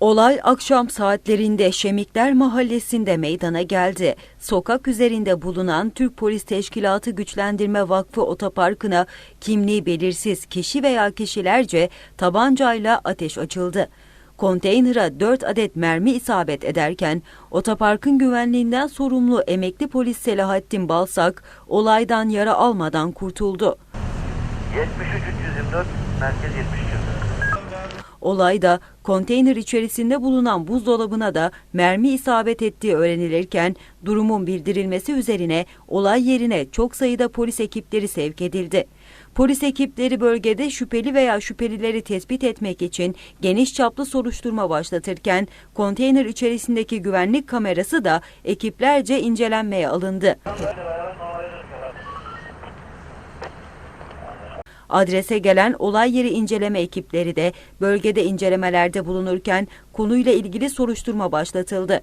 Olay akşam saatlerinde Şemikler Mahallesi'nde meydana geldi. Sokak üzerinde bulunan Türk Polis Teşkilatı Güçlendirme Vakfı Otoparkı'na kimliği belirsiz kişi veya kişilerce tabancayla ateş açıldı. Konteynera 4 adet mermi isabet ederken otoparkın güvenliğinden sorumlu emekli polis Selahattin Balsak olaydan yara almadan kurtuldu. 73 324 merkez 72. Olayda konteyner içerisinde bulunan buzdolabına da mermi isabet ettiği öğrenilirken durumun bildirilmesi üzerine olay yerine çok sayıda polis ekipleri sevk edildi. Polis ekipleri bölgede şüpheli veya şüphelileri tespit etmek için geniş çaplı soruşturma başlatırken konteyner içerisindeki güvenlik kamerası da ekiplerce incelenmeye alındı. Adrese gelen olay yeri inceleme ekipleri de bölgede incelemelerde bulunurken konuyla ilgili soruşturma başlatıldı.